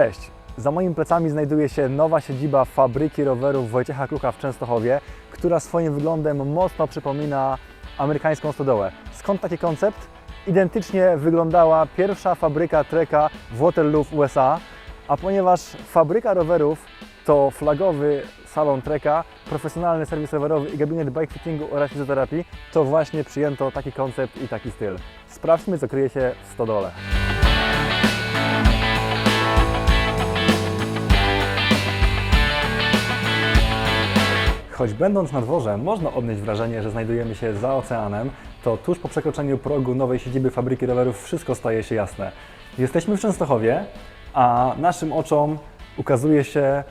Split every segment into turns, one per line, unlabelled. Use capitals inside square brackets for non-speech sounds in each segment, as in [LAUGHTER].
Cześć! Za moimi plecami znajduje się nowa siedziba fabryki rowerów Wojciecha Klucha w Częstochowie, która swoim wyglądem mocno przypomina amerykańską stodołę. Skąd taki koncept? Identycznie wyglądała pierwsha fabryka treka w Waterloo w USA, a ponieważ fabryka rowerów to flagowy salon treka, profesjonalny serwis rowerowy i gabinet bike fittingu oraz fizjoterapii, to właśnie przyjęto taki koncept i taki styl. Sprawdźmy, co kryje się w stodole. Choć będąc na dworze można odnieść wrażenie, że znajdujemy się za oceanem, to tuż po przekroczeniu progu nowej siedziby fabryki rowerów wszystko staje się jasne. Jesteśmy w Częstochowie, a naszym oczom ukazuje się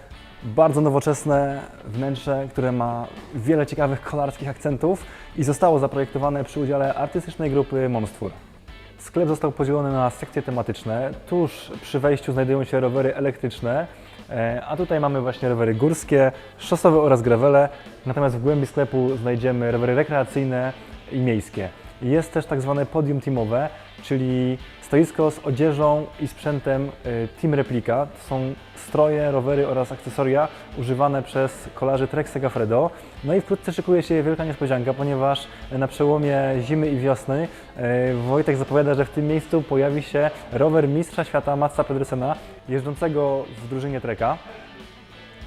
bardzo nowoczesne wnętrze, które ma wiele ciekawych kolarskich akcentów i zostało zaprojektowane przy udziale artystycznej grupy Monstwór. Sklep został podzielony na sekcje tematyczne. Tuż przy wejściu znajdują się rowery elektryczne, a tutaj mamy właśnie rowery górskie, szosowe oraz gravele. Natomiast w głębi sklepu znajdziemy rowery rekreacyjne i miejskie. Jest też tak zwane podium teamowe, czyli stoisko z odzieżą i sprzętem e, Team Replika. To są stroje, rowery oraz akcesoria używane przez kolarzy Trek Segafredo. No i wkrótce szykuje się wielka niespodzianka, ponieważ na przełomie zimy i wiosny e, Wojtek zapowiada, że w tym miejscu pojawi się rower mistrza świata Matsa Pedersena, jeżdżącego w drużynie Treka.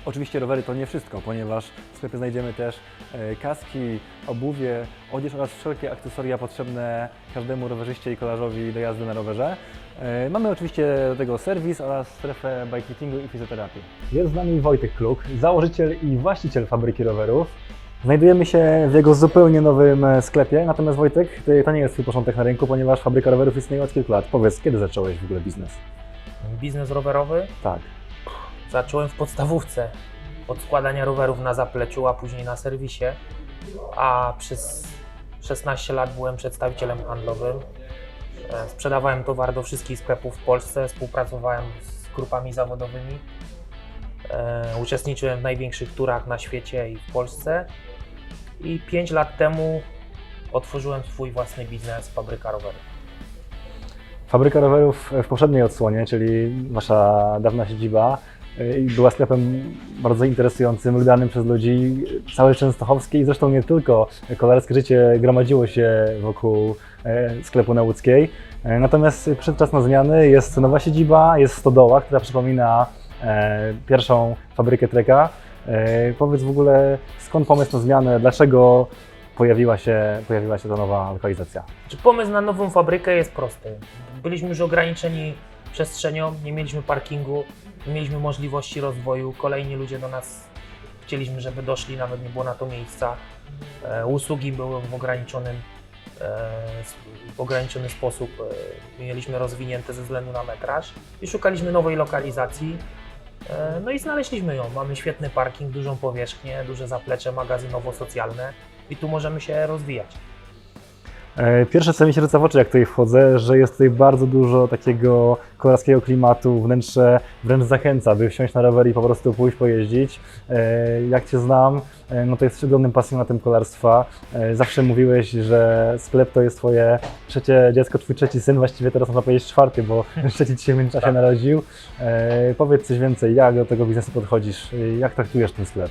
Oczywiście rowery to nie wszystko, ponieważ w sklepie znajdziemy też e, kaski, obuwie, odzież oraz wszelkie akcesoria potrzebne każdemu rowerzyście i kolarzowi do jazdy na rowerze. E, Mamy oczywiście do tego serwis oraz strefę bike fittingu i fizjoterapii. Jest z nami Wojtek Kluk, założyciel i właściciel fabryki rowerów. Znajdujemy się w jego zupełnie nowym e, sklepie, natomiast Wojtek, to nie jest twój początek na rynku, ponieważ fabryka rowerów istnieje od kilku lat. Powiedz, kiedy zacząłeś w ogóle biznes?
Biznes rowerowy
Tak.
Zacząłem w podstawówce od składania rowerów na zapleczu, a później na serwisie, a przez 16 lat byłem przedstawicielem handlowym. E, Sprzedawałem towar do wszystkich sklepów w Polsce, współpracowałem z grupami zawodowymi. E, Uczestniczyłem w największych turach na świecie i w Polsce. I 5 lat temu otworzyłem swój własny biznes, fabryka rowerów.
Fabryka rowerów w poprzedniej odsłonie, czyli wasza dawna siedziba, y, była sklepem bardzo interesującym, lubianym przez ludzi. Całe Częstochowskie i zresztą nie tylko kolarskie życie gromadziło się wokół e, sklepu na Łódzkiej. E, Natomiast przyszedł czas na zmiany, jest nowa siedziba, jest stodoła, która przypomina e, pierwszą fabrykę treka. E, Powiedz w ogóle skąd pomysł na zmianę, dlaczego pojawiła się, pojawiła się ta nowa lokalizacja?
Czy pomysł na nową fabrykę jest prosty? Byliśmy już ograniczeni przestrzenią, nie mieliśmy parkingu, mieliśmy możliwości rozwoju. Kolejni ludzie do nas chcieliśmy, żeby doszli, nawet nie było na to miejsca. E, usługi były w ograniczonym, e, w ograniczony sposób e, mieliśmy rozwinięte ze względu na metraż i szukaliśmy nowej lokalizacji. No i znaleźliśmy ją. Mamy świetny parking, dużą powierzchnię, duże zaplecze magazynowo-socjalne i tu możemy się rozwijać.
E, Pierwsze, co mi się rzuca w oczy, jak tutaj wchodzę, że jest tutaj bardzo dużo takiego kolarskiego klimatu, wnętrze wręcz zachęca, by wsiąść na rower i po prostu pójść pojeździć. E, Jak Cię znam, e, no to jesteś ogromnym pasjonatem kolarstwa. Zawsze mówiłeś, że sklep to jest Twoje trzecie dziecko, Twój trzeci syn, właściwie teraz można powiedzieć czwarty, bo [LAUGHS] trzeci Ci się w międzyczasie
Tak.
narodził. Powiedz coś więcej, jak do tego biznesu podchodzisz, jak traktujesz ten sklep?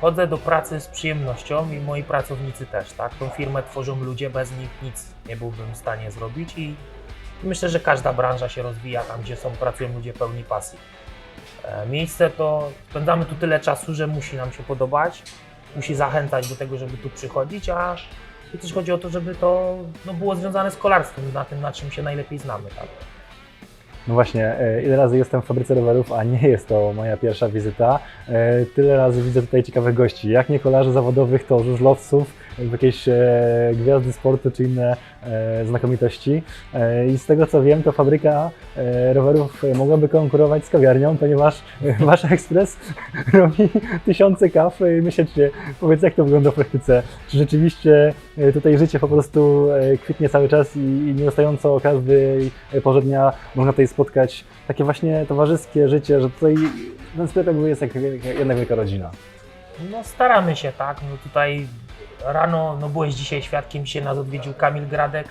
Chodzę do pracy z przyjemnością i moi pracownicy też, tak? Tą firmę tworzą ludzie, bez nich nic nie byłbym w stanie zrobić i myślę, że każda branża się rozwija tam, gdzie są, pracują ludzie pełni pasji. E, Miejsce to, spędzamy tu tyle czasu, że musi nam się podobać, musi zachęcać do tego, żeby tu przychodzić, a i też chodzi o to, żeby to no, było związane z kolarstwem, na tym, na czym się najlepiej znamy, tak?
No właśnie, e, ile razy jestem w fabryce rowerów, a nie jest to moja pierwsza wizyta. E, Tyle razy widzę tutaj ciekawych gości. Jak nie kolarzy zawodowych, to żużlowców, jakieś e, gwiazdy sportu czy inne e, znakomitości. E, I z tego co wiem, to fabryka e, rowerów mogłaby konkurować z kawiarnią, ponieważ e, [LAUGHS] Wasz Ekspres [LAUGHS] robi tysiące kaw e, miesięcznie. Powiedz, jak to wygląda w praktyce? Czy rzeczywiście e, tutaj życie po prostu e, kwitnie cały czas i, i nieustająco każdej e, porze dnia można tutaj spotkać takie właśnie towarzyskie życie, że tutaj ten sklep jest jak wielka- jedna wielka rodzina.
No staramy się, tak. No tutaj rano, no byłeś dzisiaj świadkiem, dzisiaj nas odwiedził Kamil Gradek,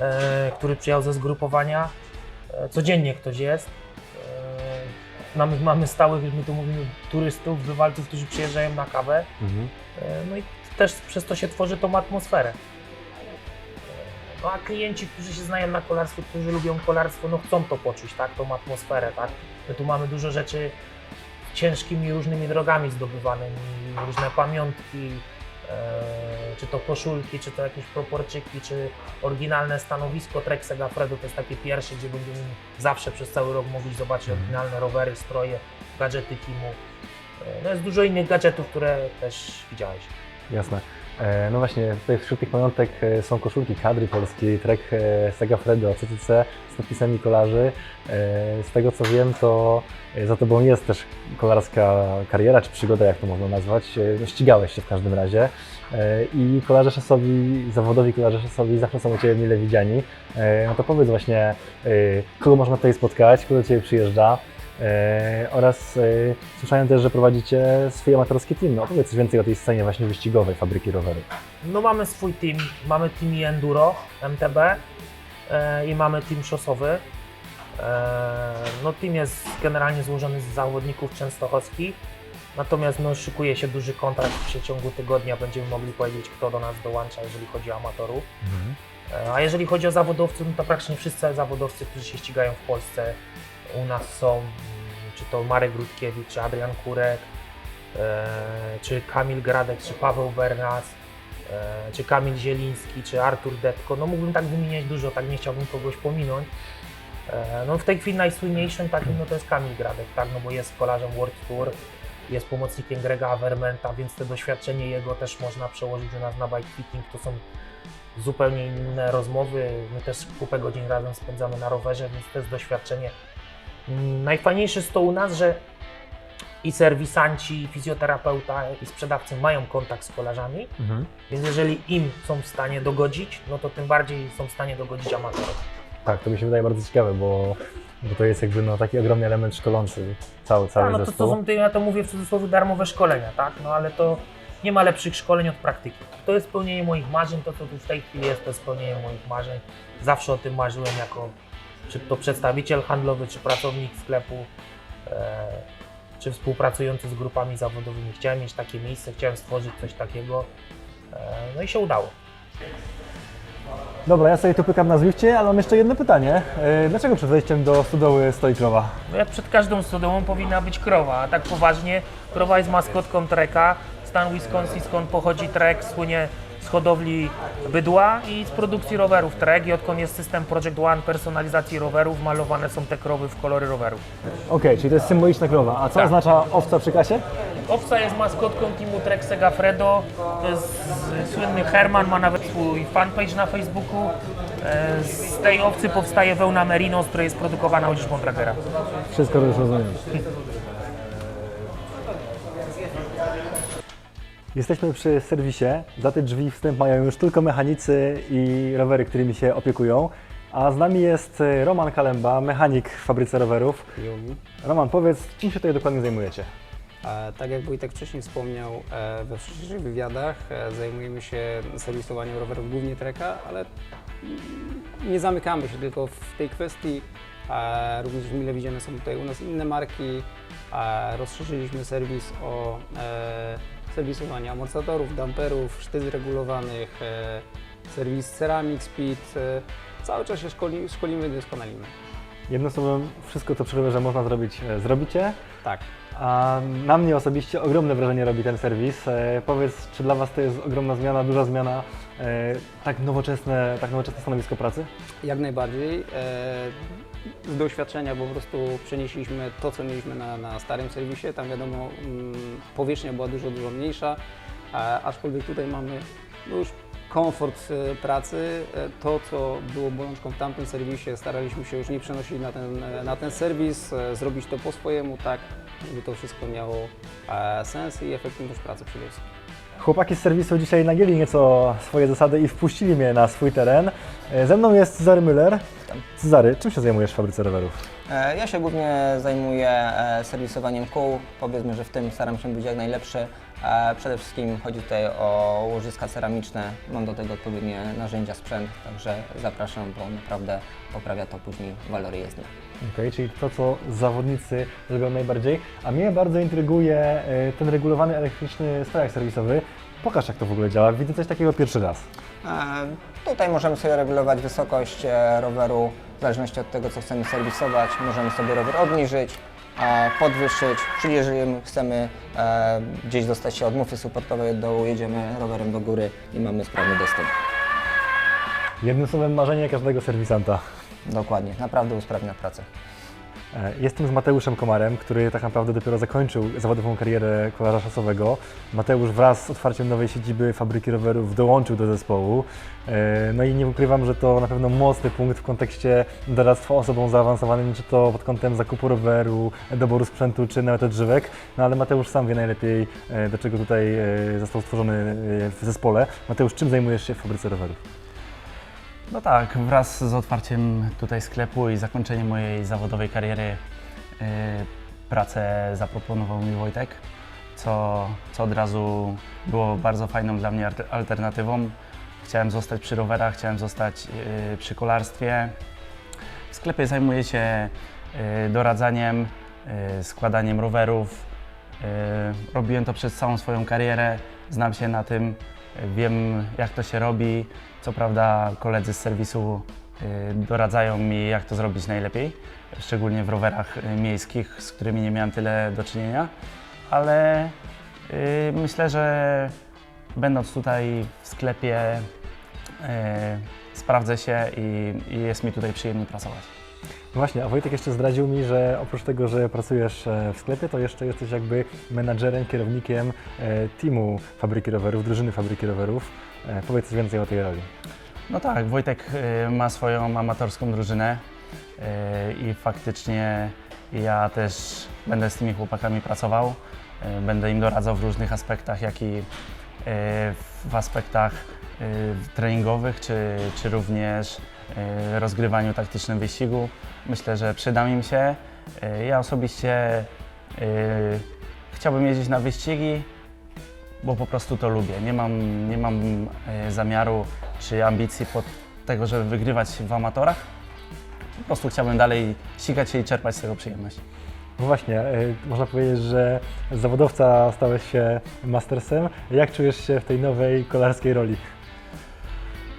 e, który przyjechał ze zgrupowania. E, Codziennie ktoś jest. E, Mamy, mamy stałych, my tu mówimy, turystów, bywalców, którzy przyjeżdżają na kawę.
Mhm.
E, No i też przez to się tworzy tą atmosferę. E, No a klienci, którzy się znają na kolarstwie, którzy lubią kolarstwo, no chcą to poczuć, tak, tą atmosferę, tak. My tu mamy dużo rzeczy ciężkimi różnymi drogami zdobywanymi, różne pamiątki, czy to koszulki, czy to jakieś proporczyki, czy oryginalne stanowisko Trek Segafredo, to jest takie pierwsze, gdzie będziemy zawsze przez cały rok mogli zobaczyć oryginalne rowery, stroje, gadżety Kimu. E, No jest dużo innych gadżetów, które też widziałeś.
Jasne. E, No właśnie, tutaj wśród tych pamiątek e, są koszulki kadry polskiej, trek e, Segafredo, CCC z podpisami kolarzy. Z tego co wiem, to za Tobą jest też kolarska kariera, czy przygoda, jak to można nazwać. No, ścigałeś się w każdym razie. I kolarze szasowi, zawodowi kolarze szasowi zawsze są u Ciebie mile widziani. No to powiedz właśnie, kogo można tutaj spotkać, kto do Ciebie przyjeżdża. E, oraz e, słyszałem też, że prowadzicie swój amatorski team. No, opowiedz coś więcej o tej scenie właśnie wyścigowej fabryki rowerów.
No mamy swój team, mamy team i enduro, MTB e, i mamy team szosowy. No team jest generalnie złożony z zawodników częstochowskich, natomiast no, szykuje się duży kontrakt w przeciągu tygodnia, będziemy mogli powiedzieć kto do nas dołącza, jeżeli chodzi o amatorów. E, A jeżeli chodzi o zawodowców, no to praktycznie wszyscy zawodowcy, którzy się ścigają w Polsce u nas są, mm, czy to Marek Grudkiewicz, czy Adrian Kurek, e, czy Kamil Gradek, czy Paweł Bernas, e, czy Kamil Zieliński, czy Artur Detko. No mógłbym tak wymieniać dużo, tak nie chciałbym kogoś pominąć. E, No w tej chwili najsłynniejszym takim no to jest Kamil Gradek, tak, no bo jest kolarzem World Tour, jest pomocnikiem Grega Avermenta, więc to doświadczenie jego też można przełożyć u nas na bike fitting. To są zupełnie inne rozmowy. My też kupę godzin razem spędzamy na rowerze, więc to jest doświadczenie. Mm, Najfajniejsze jest to u nas, że i serwisanci, i fizjoterapeuta, i sprzedawcy mają kontakt z kolarzami, więc jeżeli im są w stanie dogodzić, no to tym bardziej są w stanie dogodzić amatorów.
Tak, to mi się wydaje bardzo ciekawe, bo, bo to jest jakby no, taki ogromny element szkolący cały, cały
A, no to,
zespół.
to są, te, ja to mówię w cudzysłowie, darmowe szkolenia, tak? No ale to nie ma lepszych szkoleń od praktyki. To jest spełnienie moich marzeń, to co tu w tej chwili jest, to jest spełnienie moich marzeń. Zawsze o tym marzyłem jako czy to przedstawiciel handlowy, czy pracownik sklepu, e, czy współpracujący z grupami zawodowymi. Chciałem mieć takie miejsce, chciałem stworzyć coś takiego, e, no i się udało.
Dobra, ja sobie tu pykam na Zwifcie, ale mam jeszcze jedno pytanie. E, Dlaczego przed wejściem do stodoły stoi krowa?
No jak przed każdą stodołą powinna być krowa, a tak poważnie krowa jest maskotką treka. Stan Wisconsin, skąd pochodzi trek, słynie z hodowli bydła i z produkcji rowerów trek i odkąd jest system Project One personalizacji rowerów, malowane są te krowy w kolory rowerów.
Okej, czyli to jest symboliczna krowa. A co
Tak.
oznacza owca przy kasie?
Owca jest maskotką teamu Trek Segafredo, to jest słynny Herman, ma nawet swój fanpage na Facebooku. E, Z tej owcy powstaje wełna merino, z której jest produkowana odzież Montragera.
Wszystko już rozumiem. Jesteśmy przy serwisie. Za te drzwi wstęp mają już tylko mechanicy i rowery, którymi się opiekują. A z nami jest e, Roman Kalemba, mechanik w fabryce rowerów. Roman, powiedz, czym się tutaj dokładnie zajmujecie?
E, Tak jak Wojtek wcześniej wspomniał, e, we wcześniejszych wywiadach e, zajmujemy się serwisowaniem rowerów głównie treka, ale mm, nie zamykamy się tylko w tej kwestii. E, Również mile widziane są tutaj u nas inne marki. E, Rozszerzyliśmy serwis o e, serwisowanie amortyzatorów, damperów, sztyc regulowanych, e, serwis Ceramic Speed. E, Cały czas się szkoli, szkolimy i doskonalimy.
Jednym słowem, wszystko co przy rowerze można zrobić, e, zrobicie.
Tak.
A na mnie osobiście ogromne wrażenie robi ten serwis. E, powiedz, czy dla Was to jest ogromna zmiana, duża zmiana, e, tak nowoczesne, tak nowoczesne stanowisko pracy?
Jak najbardziej. E, Z doświadczenia po prostu przenieśliśmy to, co mieliśmy na, na starym serwisie. Tam wiadomo, mm, powierzchnia była dużo, dużo mniejsza, aczkolwiek tutaj mamy no już komfort e, pracy. E, To, co było bolączką w tamtym serwisie, staraliśmy się już nie przenosić na ten, e, na ten serwis, zrobić to po swojemu, tak, żeby to wszystko miało sens i efektywność pracy przede wszystkim.
Chłopaki z serwisu dzisiaj nagięli nieco swoje zasady i wpuścili mnie na swój teren. E, Ze mną jest Cezary Müller. Cezary, czym się zajmujesz w fabryce rowerów?
E, Ja się głównie zajmuję e, serwisowaniem kół. Powiedzmy, że w tym staram się być jak najlepszy.
Przede wszystkim chodzi tutaj o łożyska ceramiczne. Mam do tego odpowiednie narzędzia, sprzęt, także zapraszam, bo naprawdę poprawia to później walory jezdne.
Okej, czyli to, co zawodnicy lubią najbardziej. A mnie bardzo intryguje e, ten regulowany elektryczny stojak serwisowy. Pokaż, jak to w ogóle działa. Widzę coś takiego pierwszy raz.
E, Tutaj możemy sobie regulować wysokość e, roweru w zależności od tego, co chcemy serwisować. Możemy sobie rower obniżyć, podwyższyć, czyli jeżeli chcemy e, gdzieś dostać się od mufy supportowej od dołu, jedziemy rowerem do góry i mamy sprawny dostęp.
Jednym słowem, marzenie każdego serwisanta.
Dokładnie, naprawdę usprawnia pracę.
E, Jestem z Mateuszem Komarem, który tak naprawdę dopiero zakończył zawodową karierę kolarza szosowego. Mateusz wraz z otwarciem nowej siedziby fabryki rowerów dołączył do zespołu. E, No i nie ukrywam, że to na pewno mocny punkt w kontekście doradztwa osobom zaawansowanym, czy to pod kątem zakupu roweru, doboru sprzętu, czy nawet odżywek. No ale Mateusz sam wie najlepiej, e, do czego tutaj został stworzony w zespole. Mateusz, czym zajmujesz się w fabryce rowerów?
No tak, wraz z otwarciem tutaj sklepu i zakończeniem mojej zawodowej kariery yy, pracę zaproponował mi Wojtek, co, co od razu było bardzo fajną dla mnie alter- alternatywą. Chciałem zostać przy rowerach, chciałem zostać yy, przy kolarstwie. W sklepie zajmuję się yy, doradzaniem, składaniem rowerów. Robiłem to przez całą swoją karierę, znam się na tym, wiem jak to się robi. Co prawda koledzy z serwisu y, doradzają mi, jak to zrobić najlepiej, szczególnie w rowerach y, miejskich, z którymi nie miałem tyle do czynienia, ale y, myślę, że będąc tutaj w sklepie sprawdzę się i jest mi tutaj przyjemnie pracować.
Właśnie, a Wojtek jeszcze zdradził mi, że oprócz tego, że pracujesz e, w sklepie, to jeszcze jesteś jakby menadżerem, kierownikiem e, teamu fabryki rowerów, drużyny fabryki rowerów. E, Powiedz coś więcej o tej roli.
No tak, Wojtek ma swoją amatorską drużynę i faktycznie ja też będę z tymi chłopakami pracował. Będę im doradzał w różnych aspektach, jak i w aspektach treningowych, czy, czy również y, rozgrywaniu taktycznym wyścigu. Myślę, że przydam im się. Y, Ja osobiście y, chciałbym jeździć na wyścigi, bo po prostu to lubię. Nie mam, nie mam zamiaru czy ambicji pod tego, żeby wygrywać w amatorach. Po prostu chciałbym dalej ścigać się i czerpać z tego przyjemność.
No właśnie, można powiedzieć, że zawodowca stałeś się mastersem. Jak czujesz się w tej nowej kolarskiej roli?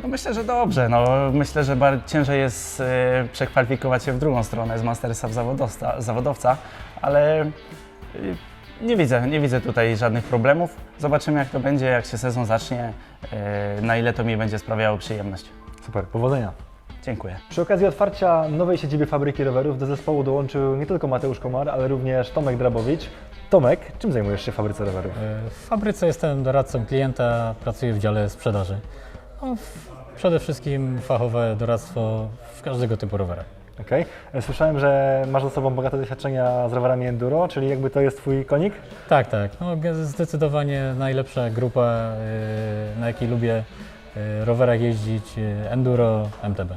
No myślę, że dobrze. No, myślę, że bar- ciężej jest e, przekwalifikować się w drugą stronę z mastersa w zawodowca, zawodowca ale e, nie widzę, nie widzę tutaj żadnych problemów. Zobaczymy jak to będzie, jak się sezon zacznie, e, na ile to mi będzie sprawiało przyjemność.
Super, powodzenia.
Dziękuję.
Przy okazji otwarcia nowej siedziby fabryki rowerów do zespołu dołączył nie tylko Mateusz Komar, ale również Tomek Drabowicz. Tomek, czym zajmujesz się w fabryce rowerów?
W fabryce jestem doradcą klienta, pracuję w dziale sprzedaży. No, w- przede wszystkim fachowe doradztwo w każdego typu rowerach.
Okej. Słyszałem, że masz za sobą bogate doświadczenia z rowerami enduro, czyli jakby to jest twój konik?
Tak, tak. No, ge- zdecydowanie najlepsza grupa, e, na jakiej lubię e, rowerach jeździć, e, enduro, MTB.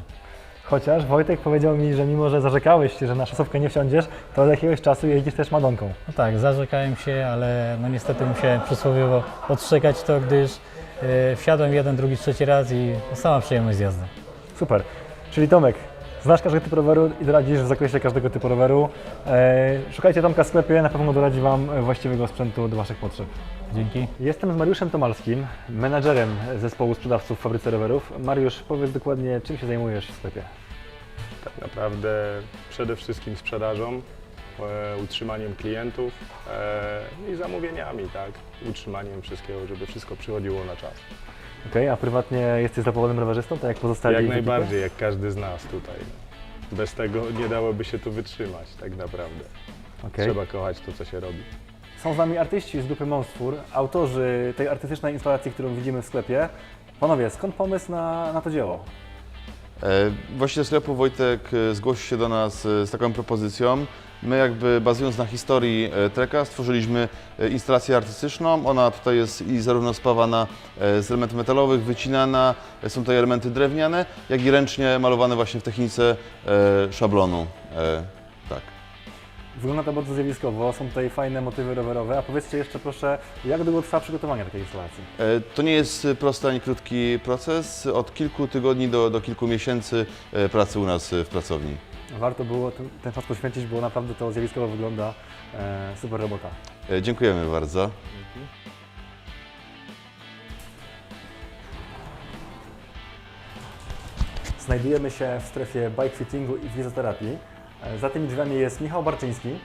Chociaż Wojtek powiedział mi, że mimo, że zarzekałeś się, że na szosówkę nie wsiądziesz, to od jakiegoś czasu jeździsz też Madonką.
No tak, zarzekałem się, ale no niestety musiałem przysłowiowo odszczekać to, gdyż wsiadłem jeden, drugi, trzeci raz i sama przyjemność z jazdy.
Super. Czyli Tomek, znasz każdy typ roweru i doradzisz w zakresie każdego typu roweru. E, szukajcie Tomka w sklepie, na pewno doradzi Wam właściwego sprzętu do Waszych potrzeb.
Dzięki.
Jestem z Mariuszem Tomalskim, menadżerem zespołu sprzedawców w fabryce rowerów. Mariusz, powiedz dokładnie, czym się zajmujesz w sklepie?
Tak naprawdę przede wszystkim sprzedażą, e, utrzymaniem klientów e, i zamówieniami, tak? Utrzymaniem wszystkiego, żeby wszystko przychodziło na czas.
Okej, a prywatnie jesteś zapalonym rowerzystą, tak jak pozostali?
Jak
z ekipy?
najbardziej, jak każdy z nas tutaj. Bez tego nie dałoby się tu wytrzymać, tak naprawdę.
Okej.
Trzeba kochać to, co się robi.
Są z nami artyści z grupy Monstwór, autorzy tej artystycznej instalacji, którą widzimy w sklepie. Panowie, skąd pomysł na, na to dzieło?
E, Właściciel sklepu Wojtek e, zgłosił się do nas e, z taką propozycją. My jakby bazując na historii treka stworzyliśmy instalację artystyczną. Ona tutaj jest i zarówno spawana z elementów metalowych, wycinana, są tutaj elementy drewniane, jak i ręcznie malowane właśnie w technice szablonu. Tak.
Wygląda to bardzo zjawiskowo, są tutaj fajne motywy rowerowe, a powiedzcie jeszcze proszę, jak długo trwa przygotowanie takiej instalacji?
E, To nie jest prosty ani krótki proces. Od kilku tygodni do, do kilku miesięcy e, pracy u nas e, w pracowni.
Warto było ten, ten czas poświęcić, bo naprawdę to zjawiskowo wygląda, e, super robota.
E, Dziękujemy bardzo.
Znajdujemy się w strefie bike fittingu i fizjoterapii. E, Za tymi drzwiami jest Michał Barczyński.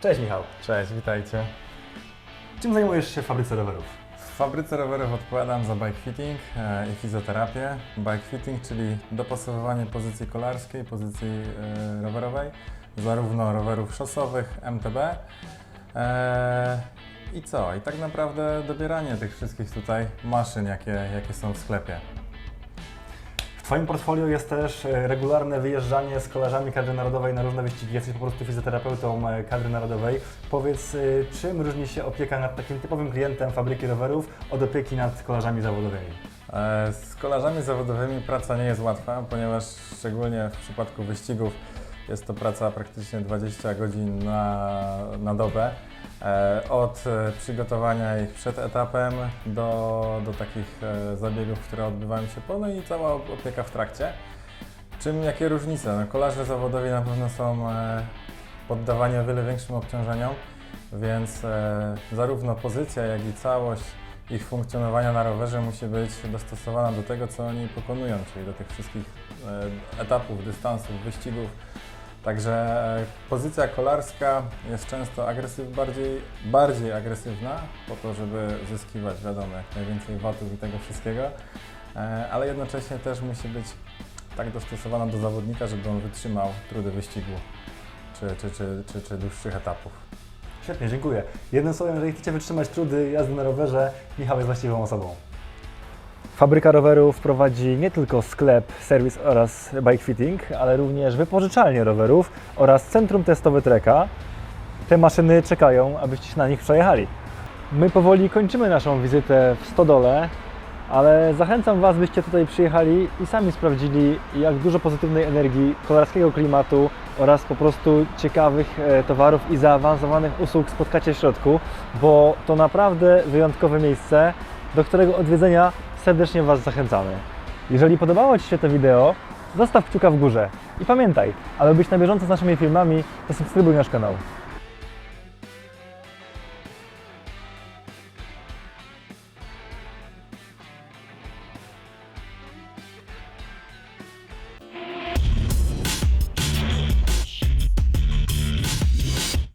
Cześć Michał.
Cześć, witajcie.
Czym zajmujesz się w fabryce rowerów?
W fabryce rowerów odpowiadam za bike fitting e, i fizjoterapię. Bike fitting, czyli dopasowywanie pozycji kolarskiej, pozycji e, rowerowej, zarówno rowerów szosowych, MTB. I co? I tak naprawdę dobieranie tych wszystkich tutaj maszyn, jakie, jakie są w sklepie.
W Twoim portfolio jest też e, regularne wyjeżdżanie z kolarzami kadry narodowej na różne wyścigi. Jesteś po prostu fizjoterapeutą e, kadry narodowej. Powiedz, e, czym różni się opieka nad takim typowym klientem fabryki rowerów od opieki nad kolarzami zawodowymi?
Z kolarzami zawodowymi praca nie jest łatwa, ponieważ szczególnie w przypadku wyścigów jest to praca praktycznie 20 godzin na, na dobę. E, Od e, przygotowania ich przed etapem do, do takich e, zabiegów, które odbywają się po, no i cała opieka w trakcie. Czym, jakie różnice? No, kolarze zawodowi na pewno są poddawani o wiele większym obciążeniom, więc zarówno pozycja, jak i całość ich funkcjonowania na rowerze musi być dostosowana do tego, co oni pokonują, czyli do tych wszystkich etapów, dystansów, wyścigów. Także e, pozycja kolarska jest często agresyw, bardziej, bardziej agresywna, po to, żeby zyskiwać, wiadomo, jak najwięcej watów i tego wszystkiego, e, ale jednocześnie też musi być tak dostosowana do zawodnika, żeby on wytrzymał trudy wyścigu czy, czy, czy, czy, czy dłuższych etapów.
Świetnie, dziękuję. Jednym słowem, jeżeli chcecie wytrzymać trudy jazdy na rowerze, Michał jest właściwą osobą. Fabryka rowerów prowadzi nie tylko sklep, serwis oraz bike fitting, ale również wypożyczalnię rowerów oraz centrum testowe Treka. Te maszyny czekają, abyście się na nich przejechali. My powoli kończymy naszą wizytę w Stodole, ale zachęcam Was, byście tutaj przyjechali i sami sprawdzili, jak dużo pozytywnej energii, kolarskiego klimatu oraz po prostu ciekawych e, towarów i zaawansowanych usług spotkacie w środku, bo to naprawdę wyjątkowe miejsce, do którego odwiedzenia serdecznie Was zachęcamy. Jeżeli podobało Ci się to wideo, zostaw kciuka w górze i pamiętaj, aby być na bieżąco z naszymi filmami, to subskrybuj nasz kanał.